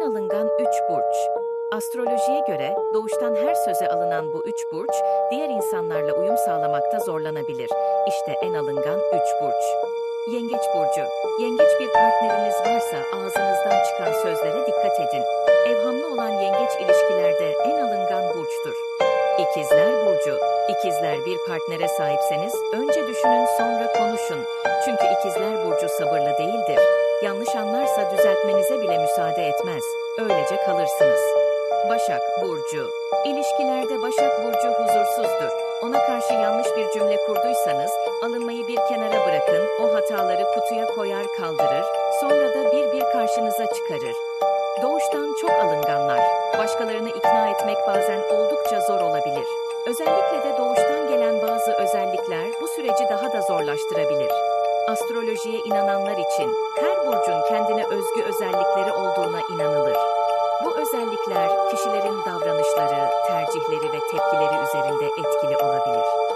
en alıngan 3 burç. Astrolojiye göre doğuştan her söze alınan bu üç burç, diğer insanlarla uyum sağlamakta zorlanabilir. İşte en alıngan 3 burç. Yengeç burcu. Yengeç bir partneriniz varsa ağzınızdan çıkan sözlere dikkat edin. Evhamlı olan yengeç ilişkilerde en alıngan burçtur. İkizler burcu. İkizler bir partnere sahipseniz önce düşünün sonra konuşun. Çünkü ikizler burcu sabırlı değildir. Öylece kalırsınız. Başak burcu. İlişkilerde Başak burcu huzursuzdur. Ona karşı yanlış bir cümle kurduysanız alınmayı bir kenara bırakın, o hataları kutuya koyar kaldırır, sonra da bir bir karşınıza çıkarır. Doğuştan çok alınganlar. Başkalarını ikna etmek bazen oldukça zor olabilir. Özellikle de doğuştan gelen bazı özellikler bu süreci daha da zorlaştırabilir. Astrolojiye inananlar için özellikleri olduğuna inanılır. Bu özellikler kişilerin davranışları, tercihleri ve tepkileri üzerinde etkili olabilir.